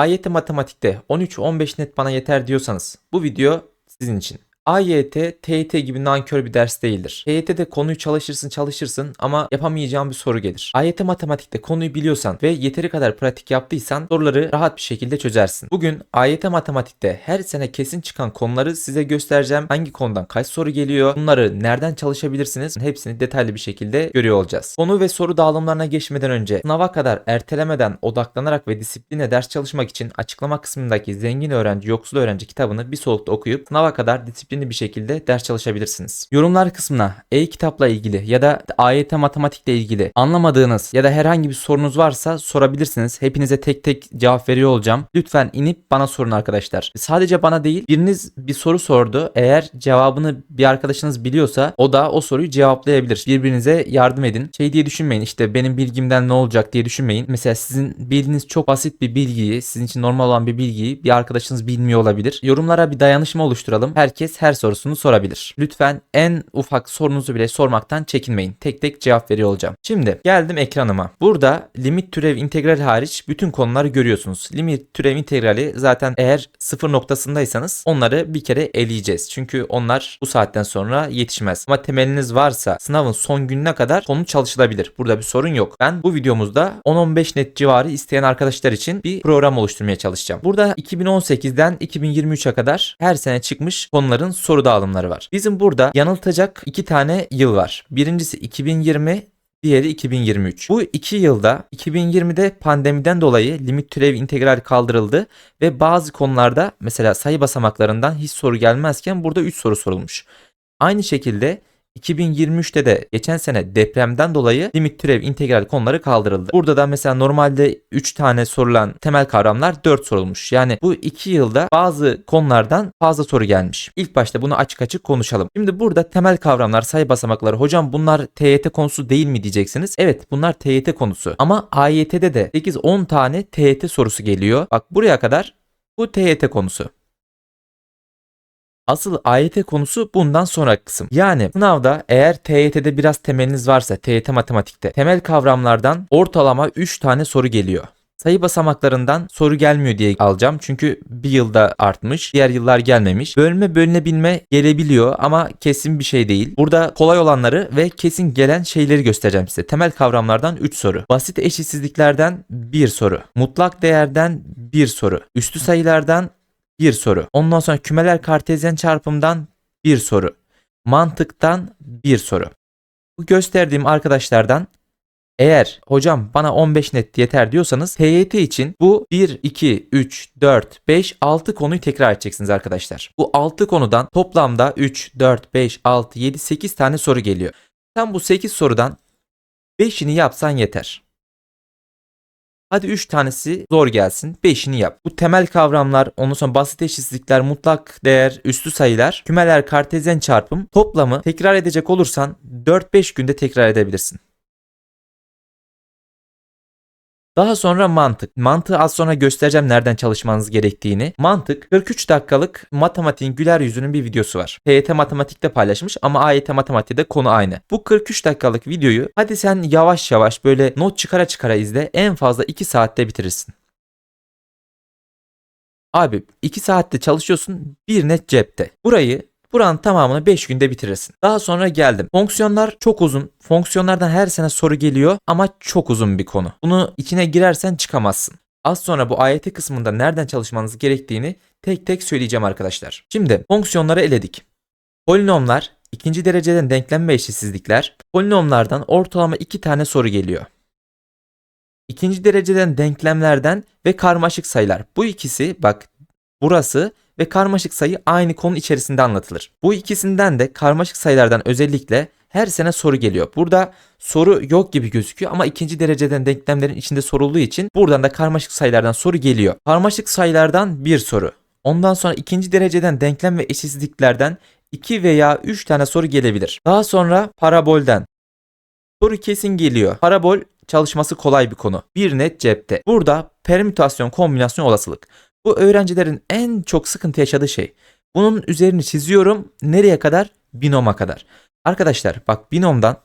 AYT matematikte 13-15 net bana yeter diyorsanız bu video sizin için. AYT, TYT gibi nankör bir ders değildir. TYT'de konuyu çalışırsın çalışırsın ama yapamayacağın bir soru gelir. AYT matematikte konuyu biliyorsan ve yeteri kadar pratik yaptıysan soruları rahat bir şekilde çözersin. Bugün AYT matematikte her sene kesin çıkan konuları size göstereceğim. Hangi konudan kaç soru geliyor, bunları nereden çalışabilirsiniz hepsini detaylı bir şekilde görüyor olacağız. Konu ve soru dağılımlarına geçmeden önce sınava kadar ertelemeden odaklanarak ve disipline ders çalışmak için açıklama kısmındaki zengin öğrenci yoksul öğrenci kitabını bir solukta okuyup sınava kadar disiplinli bir şekilde ders çalışabilirsiniz. Yorumlar kısmına e-kitapla ilgili ya da AYT matematikle ilgili anlamadığınız ya da herhangi bir sorunuz varsa sorabilirsiniz. Hepinize tek tek cevap veriyor olacağım. Lütfen inip bana sorun arkadaşlar. Sadece bana değil biriniz bir soru sordu. Eğer cevabını bir arkadaşınız biliyorsa o da o soruyu cevaplayabilir. Birbirinize yardım edin. Şey diye düşünmeyin işte benim bilgimden ne olacak diye düşünmeyin. Mesela sizin bildiğiniz çok basit bir bilgiyi, sizin için normal olan bir bilgiyi bir arkadaşınız bilmiyor olabilir. Yorumlara bir dayanışma oluşturalım. Herkes her sorusunu sorabilir. Lütfen en ufak sorunuzu bile sormaktan çekinmeyin. Tek tek cevap veriyor olacağım. Şimdi geldim ekranıma. Burada limit türev integral hariç bütün konuları görüyorsunuz. Limit türev integrali zaten eğer sıfır noktasındaysanız onları bir kere eleyeceğiz. Çünkü onlar bu saatten sonra yetişmez. Ama temeliniz varsa sınavın son gününe kadar konu çalışılabilir. Burada bir sorun yok. Ben bu videomuzda 10-15 net civarı isteyen arkadaşlar için bir program oluşturmaya çalışacağım. Burada 2018'den 2023'e kadar her sene çıkmış konuların soru dağılımları var. Bizim burada yanıltacak iki tane yıl var. Birincisi 2020, Diğeri 2023. Bu iki yılda 2020'de pandemiden dolayı limit türev integral kaldırıldı ve bazı konularda mesela sayı basamaklarından hiç soru gelmezken burada 3 soru sorulmuş. Aynı şekilde 2023'te de geçen sene depremden dolayı limit türev integral konuları kaldırıldı. Burada da mesela normalde 3 tane sorulan temel kavramlar 4 sorulmuş. Yani bu 2 yılda bazı konulardan fazla soru gelmiş. İlk başta bunu açık açık konuşalım. Şimdi burada temel kavramlar, sayı basamakları. Hocam bunlar TYT konusu değil mi diyeceksiniz. Evet bunlar TYT konusu. Ama AYT'de de 8-10 tane TYT sorusu geliyor. Bak buraya kadar bu TYT konusu. Asıl AYT konusu bundan sonra kısım. Yani sınavda eğer TYT'de biraz temeliniz varsa TYT matematikte temel kavramlardan ortalama 3 tane soru geliyor. Sayı basamaklarından soru gelmiyor diye alacağım. Çünkü bir yılda artmış, diğer yıllar gelmemiş. Bölme bölünebilme gelebiliyor ama kesin bir şey değil. Burada kolay olanları ve kesin gelen şeyleri göstereceğim size. Temel kavramlardan 3 soru. Basit eşitsizliklerden 1 soru. Mutlak değerden 1 soru. Üstü sayılardan bir soru. Ondan sonra kümeler kartezyen çarpımdan bir soru. Mantıktan bir soru. Bu gösterdiğim arkadaşlardan eğer hocam bana 15 net yeter diyorsanız TYT için bu 1, 2, 3, 4, 5, 6 konuyu tekrar edeceksiniz arkadaşlar. Bu 6 konudan toplamda 3, 4, 5, 6, 7, 8 tane soru geliyor. Sen bu 8 sorudan 5'ini yapsan yeter. Hadi 3 tanesi zor gelsin. 5'ini yap. Bu temel kavramlar, ondan sonra basit eşitsizlikler, mutlak değer, üstü sayılar, kümeler, kartezyen çarpım toplamı tekrar edecek olursan 4-5 günde tekrar edebilirsin. Daha sonra mantık. Mantığı az sonra göstereceğim nereden çalışmanız gerektiğini. Mantık 43 dakikalık matematiğin güler yüzünün bir videosu var. TYT matematikte paylaşmış ama AYT matematikte konu aynı. Bu 43 dakikalık videoyu hadi sen yavaş yavaş böyle not çıkara çıkara izle en fazla 2 saatte bitirirsin. Abi 2 saatte çalışıyorsun bir net cepte. Burayı Buranın tamamını 5 günde bitirirsin. Daha sonra geldim. Fonksiyonlar çok uzun. Fonksiyonlardan her sene soru geliyor ama çok uzun bir konu. Bunu içine girersen çıkamazsın. Az sonra bu AYT kısmında nereden çalışmanız gerektiğini tek tek söyleyeceğim arkadaşlar. Şimdi fonksiyonları eledik. Polinomlar, ikinci dereceden denklem eşitsizlikler. Polinomlardan ortalama 2 tane soru geliyor. İkinci dereceden denklemlerden ve karmaşık sayılar. Bu ikisi bak burası ve karmaşık sayı aynı konu içerisinde anlatılır. Bu ikisinden de karmaşık sayılardan özellikle her sene soru geliyor. Burada soru yok gibi gözüküyor ama ikinci dereceden denklemlerin içinde sorulduğu için buradan da karmaşık sayılardan soru geliyor. Karmaşık sayılardan bir soru. Ondan sonra ikinci dereceden denklem ve eşitsizliklerden 2 veya 3 tane soru gelebilir. Daha sonra parabolden. Soru kesin geliyor. Parabol çalışması kolay bir konu. Bir net cepte. Burada permütasyon kombinasyon olasılık. Bu öğrencilerin en çok sıkıntı yaşadığı şey. Bunun üzerini çiziyorum. Nereye kadar? Binoma kadar. Arkadaşlar bak binomdan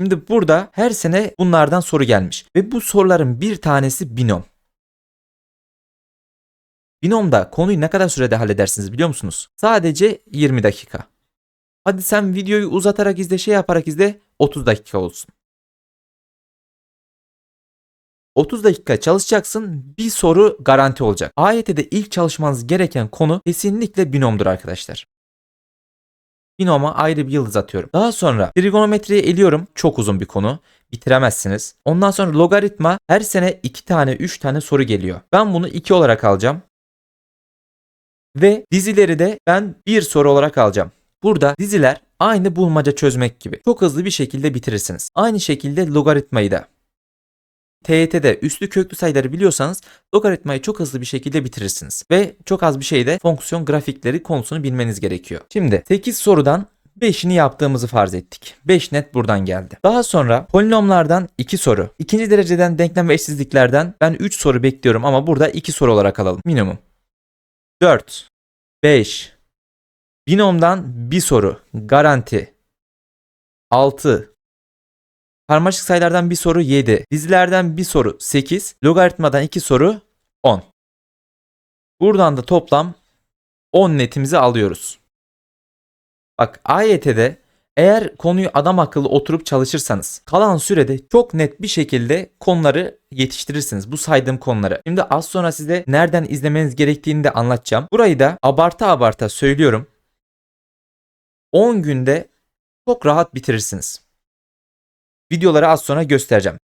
Şimdi burada her sene bunlardan soru gelmiş. Ve bu soruların bir tanesi binom. Binomda konuyu ne kadar sürede halledersiniz biliyor musunuz? Sadece 20 dakika. Hadi sen videoyu uzatarak izle, şey yaparak izle 30 dakika olsun. 30 dakika çalışacaksın. Bir soru garanti olacak. AYT'de ilk çalışmanız gereken konu kesinlikle binomdur arkadaşlar. Binoma ayrı bir yıldız atıyorum. Daha sonra trigonometriye eliyorum. Çok uzun bir konu. Bitiremezsiniz. Ondan sonra logaritma her sene 2 tane 3 tane soru geliyor. Ben bunu 2 olarak alacağım. Ve dizileri de ben bir soru olarak alacağım. Burada diziler aynı bulmaca çözmek gibi. Çok hızlı bir şekilde bitirirsiniz. Aynı şekilde logaritmayı da. TYT'de üslü köklü sayıları biliyorsanız logaritmayı çok hızlı bir şekilde bitirirsiniz. Ve çok az bir şeyde fonksiyon grafikleri konusunu bilmeniz gerekiyor. Şimdi 8 sorudan 5'ini yaptığımızı farz ettik. 5 net buradan geldi. Daha sonra polinomlardan 2 soru. İkinci dereceden denklem ve eşsizliklerden ben 3 soru bekliyorum ama burada 2 soru olarak alalım. Minimum. 4, 5, binomdan 1 soru. Garanti. 6, Karmaşık sayılardan bir soru 7. Dizilerden bir soru 8. Logaritmadan 2 soru 10. Buradan da toplam 10 netimizi alıyoruz. Bak AYT'de eğer konuyu adam akıllı oturup çalışırsanız kalan sürede çok net bir şekilde konuları yetiştirirsiniz. Bu saydığım konuları. Şimdi az sonra size nereden izlemeniz gerektiğini de anlatacağım. Burayı da abarta abarta söylüyorum. 10 günde çok rahat bitirirsiniz. Videoları az sonra göstereceğim.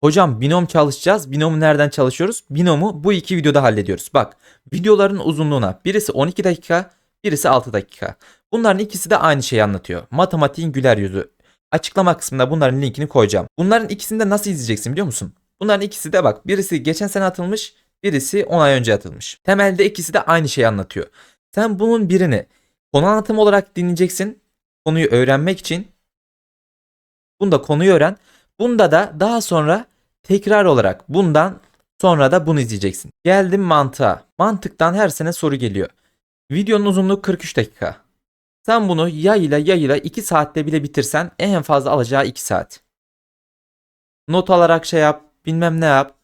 Hocam binom çalışacağız. Binomu nereden çalışıyoruz? Binomu bu iki videoda hallediyoruz. Bak videoların uzunluğuna birisi 12 dakika birisi 6 dakika. Bunların ikisi de aynı şeyi anlatıyor. Matematiğin güler yüzü. Açıklama kısmında bunların linkini koyacağım. Bunların ikisini de nasıl izleyeceksin biliyor musun? Bunların ikisi de bak birisi geçen sene atılmış birisi 10 ay önce atılmış. Temelde ikisi de aynı şeyi anlatıyor. Sen bunun birini konu anlatımı olarak dinleyeceksin. Konuyu öğrenmek için Bunda konuyu öğren. Bunda da daha sonra tekrar olarak bundan sonra da bunu izleyeceksin. Geldim mantığa. Mantıktan her sene soru geliyor. Videonun uzunluğu 43 dakika. Sen bunu yayla yayla 2 saatte bile bitirsen en fazla alacağı 2 saat. Not alarak şey yap, bilmem ne yap.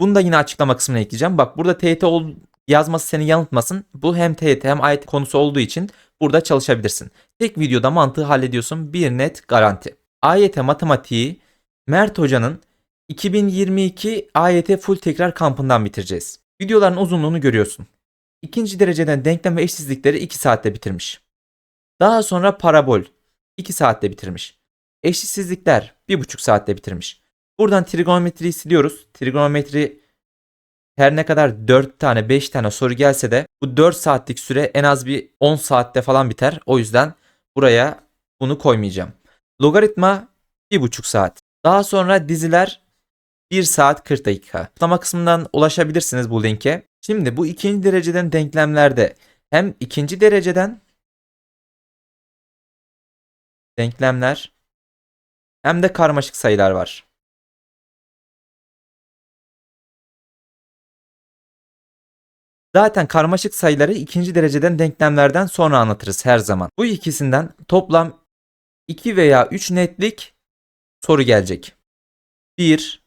Bunu da yine açıklama kısmına ekleyeceğim. Bak burada TYT ol yazması seni yanıltmasın. Bu hem TYT hem AYT konusu olduğu için burada çalışabilirsin. Tek videoda mantığı hallediyorsun. Bir net garanti. AYT matematiği Mert Hoca'nın 2022 AYT full tekrar kampından bitireceğiz. Videoların uzunluğunu görüyorsun. İkinci dereceden denklem ve eşsizlikleri 2 saatte bitirmiş. Daha sonra parabol 2 saatte bitirmiş. Eşitsizlikler 1,5 saatte bitirmiş. Buradan trigonometriyi siliyoruz. Trigonometri her ne kadar 4 tane 5 tane soru gelse de bu 4 saatlik süre en az bir 10 saatte falan biter. O yüzden buraya bunu koymayacağım. Logaritma 1,5 saat. Daha sonra diziler 1 saat 40 dakika. Açıklama kısmından ulaşabilirsiniz bu linke. Şimdi bu ikinci dereceden denklemlerde hem ikinci dereceden denklemler hem de karmaşık sayılar var. Zaten karmaşık sayıları ikinci dereceden denklemlerden sonra anlatırız her zaman. Bu ikisinden toplam 2 veya 3 netlik soru gelecek. 1,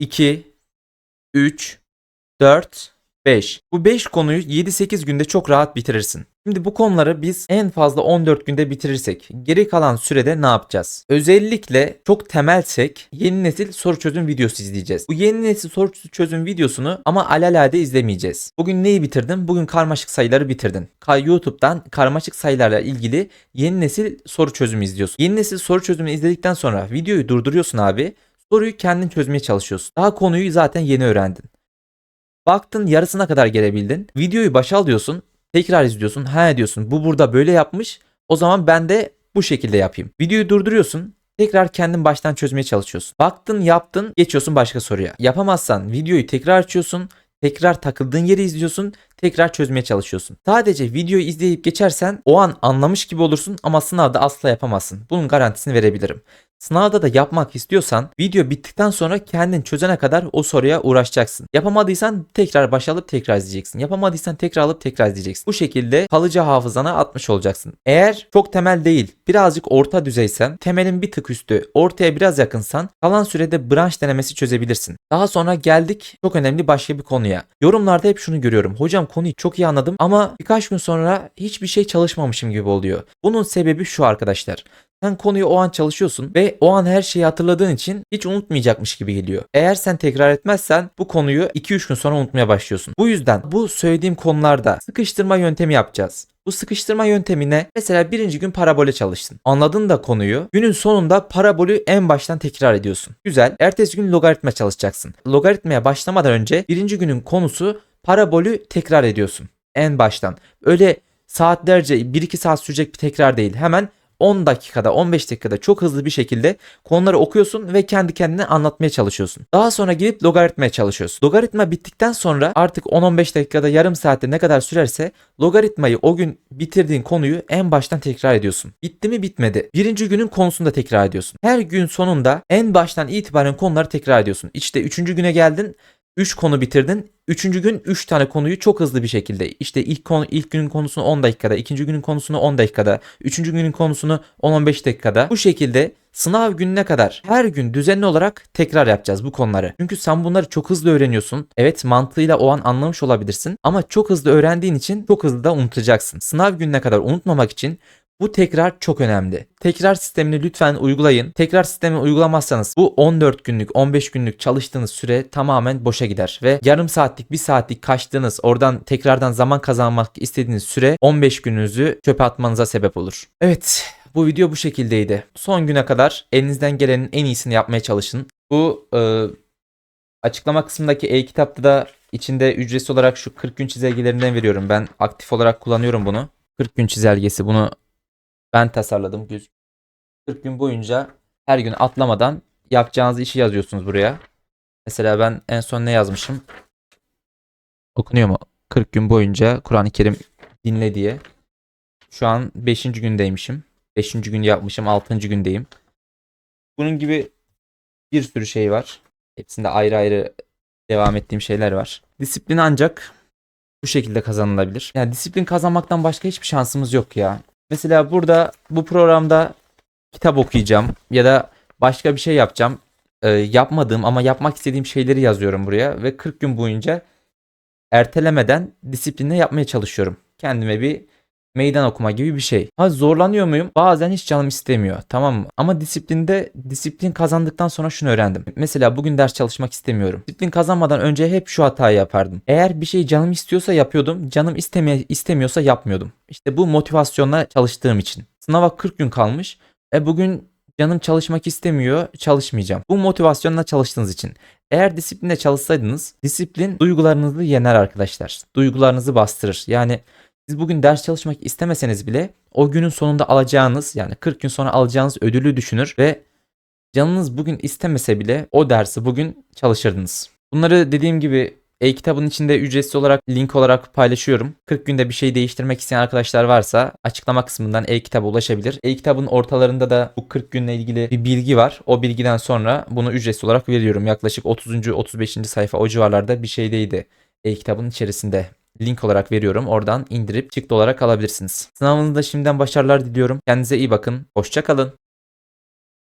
2, 3, 4, 5. Bu 5 konuyu 7-8 günde çok rahat bitirirsin. Şimdi bu konuları biz en fazla 14 günde bitirirsek geri kalan sürede ne yapacağız? Özellikle çok temelsek yeni nesil soru çözüm videosu izleyeceğiz. Bu yeni nesil soru çözüm videosunu ama alalade izlemeyeceğiz. Bugün neyi bitirdin? Bugün karmaşık sayıları bitirdin. YouTube'dan karmaşık sayılarla ilgili yeni nesil soru çözümü izliyorsun. Yeni nesil soru çözümünü izledikten sonra videoyu durduruyorsun abi. Soruyu kendin çözmeye çalışıyorsun. Daha konuyu zaten yeni öğrendin. Baktın yarısına kadar gelebildin. Videoyu başa alıyorsun. Tekrar izliyorsun. Ha diyorsun bu burada böyle yapmış. O zaman ben de bu şekilde yapayım. Videoyu durduruyorsun. Tekrar kendin baştan çözmeye çalışıyorsun. Baktın yaptın geçiyorsun başka soruya. Yapamazsan videoyu tekrar açıyorsun. Tekrar takıldığın yeri izliyorsun. Tekrar çözmeye çalışıyorsun. Sadece videoyu izleyip geçersen o an anlamış gibi olursun ama sınavda asla yapamazsın. Bunun garantisini verebilirim. Sınavda da yapmak istiyorsan video bittikten sonra kendin çözene kadar o soruya uğraşacaksın. Yapamadıysan tekrar başa alıp tekrar izleyeceksin. Yapamadıysan tekrar alıp tekrar izleyeceksin. Bu şekilde kalıcı hafızana atmış olacaksın. Eğer çok temel değil birazcık orta düzeysen temelin bir tık üstü ortaya biraz yakınsan kalan sürede branş denemesi çözebilirsin. Daha sonra geldik çok önemli başka bir konuya. Yorumlarda hep şunu görüyorum. Hocam konuyu çok iyi anladım ama birkaç gün sonra hiçbir şey çalışmamışım gibi oluyor. Bunun sebebi şu arkadaşlar. Sen konuyu o an çalışıyorsun ve o an her şeyi hatırladığın için hiç unutmayacakmış gibi geliyor. Eğer sen tekrar etmezsen bu konuyu 2-3 gün sonra unutmaya başlıyorsun. Bu yüzden bu söylediğim konularda sıkıştırma yöntemi yapacağız. Bu sıkıştırma yöntemine mesela birinci gün parabole çalıştın. Anladın da konuyu. Günün sonunda parabolü en baştan tekrar ediyorsun. Güzel. Ertesi gün logaritma çalışacaksın. Logaritmaya başlamadan önce birinci günün konusu parabolü tekrar ediyorsun. En baştan. Öyle saatlerce 1-2 saat sürecek bir tekrar değil. Hemen 10 dakikada 15 dakikada çok hızlı bir şekilde konuları okuyorsun ve kendi kendine anlatmaya çalışıyorsun. Daha sonra gidip logaritmaya çalışıyorsun. Logaritma bittikten sonra artık 10-15 dakikada yarım saatte ne kadar sürerse logaritmayı o gün bitirdiğin konuyu en baştan tekrar ediyorsun. Bitti mi bitmedi. Birinci günün konusunu da tekrar ediyorsun. Her gün sonunda en baştan itibaren konuları tekrar ediyorsun. İşte üçüncü güne geldin 3 konu bitirdin. Üçüncü gün 3 tane konuyu çok hızlı bir şekilde işte ilk konu ilk günün konusunu 10 dakikada, ikinci günün konusunu 10 dakikada, üçüncü günün konusunu 10-15 dakikada bu şekilde sınav gününe kadar her gün düzenli olarak tekrar yapacağız bu konuları. Çünkü sen bunları çok hızlı öğreniyorsun. Evet mantığıyla o an anlamış olabilirsin ama çok hızlı öğrendiğin için çok hızlı da unutacaksın. Sınav gününe kadar unutmamak için bu tekrar çok önemli. Tekrar sistemini lütfen uygulayın. Tekrar sistemini uygulamazsanız bu 14 günlük, 15 günlük çalıştığınız süre tamamen boşa gider ve yarım saatlik, bir saatlik kaçtığınız, oradan tekrardan zaman kazanmak istediğiniz süre 15 gününüzü çöpe atmanıza sebep olur. Evet, bu video bu şekildeydi. Son güne kadar elinizden gelenin en iyisini yapmaya çalışın. Bu e, açıklama kısmındaki e-kitapta da içinde ücretsiz olarak şu 40 gün çizelgelerinden veriyorum. Ben aktif olarak kullanıyorum bunu. 40 gün çizelgesi bunu ben tasarladım. Güz- 40 gün boyunca her gün atlamadan yapacağınız işi yazıyorsunuz buraya. Mesela ben en son ne yazmışım? Okunuyor mu? 40 gün boyunca Kur'an-ı Kerim dinle diye. Şu an 5. gündeymişim. 5. gün yapmışım. 6. gündeyim. Bunun gibi bir sürü şey var. Hepsinde ayrı ayrı devam ettiğim şeyler var. Disiplin ancak bu şekilde kazanılabilir. Yani disiplin kazanmaktan başka hiçbir şansımız yok ya. Mesela burada bu programda kitap okuyacağım ya da başka bir şey yapacağım. Ee, yapmadığım ama yapmak istediğim şeyleri yazıyorum buraya ve 40 gün boyunca ertelemeden disiplinle yapmaya çalışıyorum. Kendime bir meydan okuma gibi bir şey. Ha zorlanıyor muyum? Bazen hiç canım istemiyor. Tamam mı? Ama disiplinde disiplin kazandıktan sonra şunu öğrendim. Mesela bugün ders çalışmak istemiyorum. Disiplin kazanmadan önce hep şu hatayı yapardım. Eğer bir şey canım istiyorsa yapıyordum. Canım isteme istemiyorsa yapmıyordum. İşte bu motivasyonla çalıştığım için. Sınava 40 gün kalmış. E bugün canım çalışmak istemiyor, çalışmayacağım. Bu motivasyonla çalıştığınız için. Eğer disiplinle çalışsaydınız, disiplin duygularınızı yener arkadaşlar. Duygularınızı bastırır. Yani siz bugün ders çalışmak istemeseniz bile o günün sonunda alacağınız yani 40 gün sonra alacağınız ödülü düşünür ve canınız bugün istemese bile o dersi bugün çalışırdınız. Bunları dediğim gibi e-kitabın içinde ücretsiz olarak link olarak paylaşıyorum. 40 günde bir şey değiştirmek isteyen arkadaşlar varsa açıklama kısmından e-kitaba ulaşabilir. E-kitabın ortalarında da bu 40 günle ilgili bir bilgi var. O bilgiden sonra bunu ücretsiz olarak veriyorum. Yaklaşık 30. 35. sayfa o civarlarda bir şeydeydi e-kitabın içerisinde link olarak veriyorum. Oradan indirip çıktı olarak alabilirsiniz. Sınavınızda şimdiden başarılar diliyorum. Kendinize iyi bakın. Hoşçakalın.